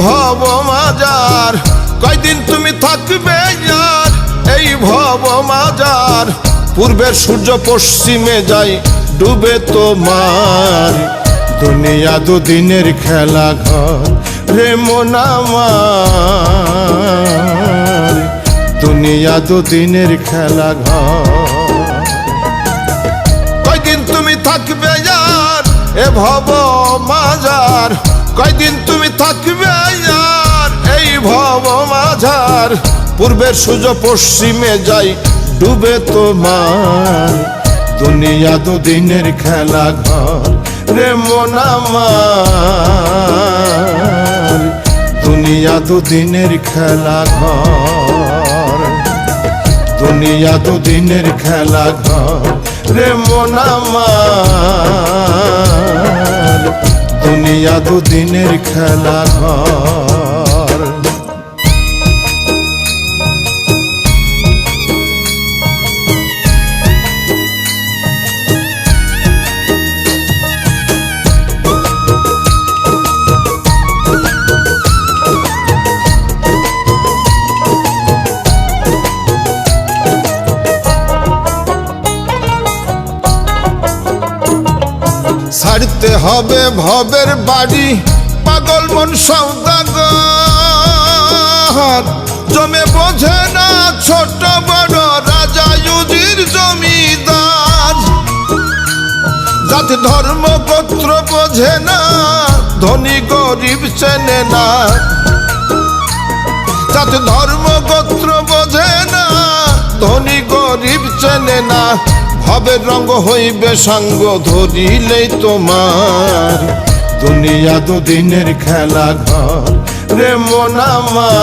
ভব মাজার। কয়দিন তুমি থাকবে আর এই ভব মাজার। পূর্বের সূর্য পশ্চিমে যায় ডুবে তোমার। দুনিয়া দুদিনের খেলা ঘর, রে মোনামার দুনিয়া দুদিনের খেলা ঘর। কয়দিন তুমি থাকবে আর এ ভব মাজার কয়দিন তুমি থাকবে আর? এই ভব মাঝার, পূর্বের সূর্য পশ্চিমে যাই, ডুবে তোমার। দুনিয়া দুদিনের খেলা ঘর রে মোনামার দুনিয়া দুদিনের খেলা ঘর। দুনিয়া দুদিনের খেলা ঘর। রে মোনামার দুনিয়া দুদিনের খেলা ঘর। ছাড়তে হবে ভবের বাড়ি। পাগল মন সৌদাগর জমে বোঝে না ছোট বড় রাজা ইউজির জমিদার। জাতি ধর্ম গোত্র বোঝে না, ধনী গরিব চেনে না। জাতি ধর্ম গোত্র বোঝে না, ধনী চেনে না। ভবের রঙ হইবে সাঙ্গ, ধরিলেই তোমার। দুনিয়া দুদিনের খেলা ঘর রে মোনামার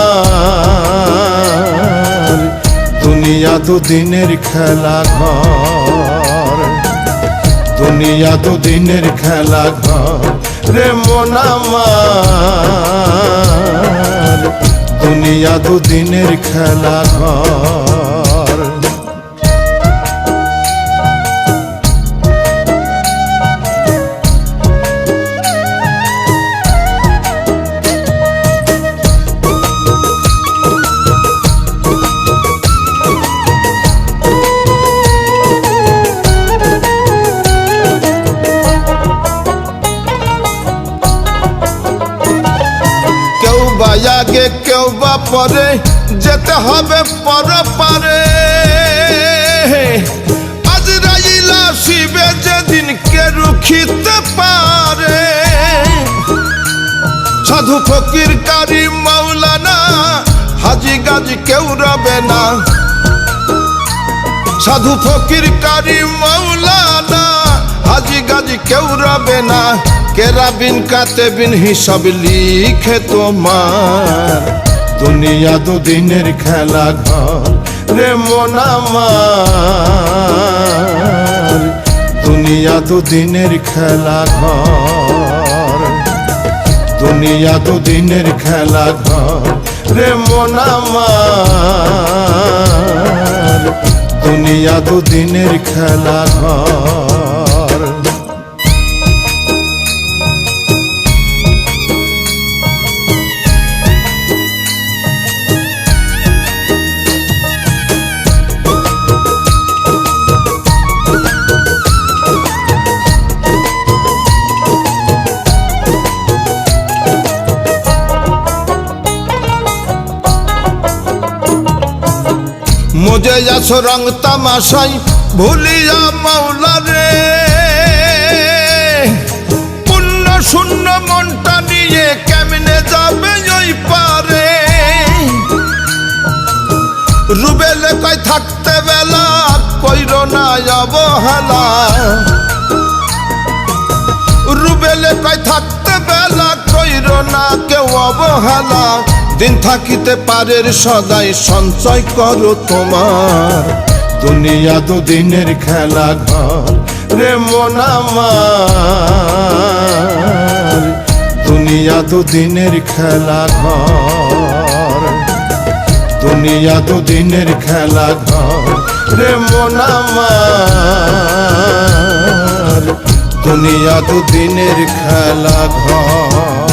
দুনিয়া দুদিনের খেলা ঘর। দুনিয়া দুদিনের খেলা ঘর রে মোনামার দুনিয়া দুদিনের খেলা ঘর। বা আগে কেউ বা পরে, যেতে হবে পর পারে। আজরাইলা শিবে যেদিন কে রুখিতে পারে। সাধু ফকির কারি মাওলানা, হাজি গাজি কেউ রবে না। সাধু ফকির কারি মাওলানা হাজি গাজি কেউ রবে না। কেরা বিন কাতে বিন হিসাব লিখে তোমার। দুনিয়া দুদিনের খেলা ঘর রে মোনামার দুনিয়া দুদিনের খেলা ঘর। দুনিয়া দুদিনের খেলা ঘর রে মোনামার দুনিয়া দুদিনের খেলা ঘর। মজে যাছো রং তামাশাই, ভুলিয়া মাওলা রে। পুণ্য শূন্য মনটা নিয়ে কেমনে যাবে ওই পারে? রুবেলে কয়, থাকতে বেলা, কইর না অবহেলা। রুবেলে কয়, থাকতে বেলা, কইর না কেউ অবহেলা। দিন থাকিতে পারের সদাই সঞ্চয় করো তোমার। দুনিয়া দুদিনের খেলা ঘর রে মোনামার দুনিয়া দুদিনের খেলা ঘর। দুনিয়া দুদিনের খেলা ঘর রে মোনামার দুনিয়া দুদিনের খেলা ঘর।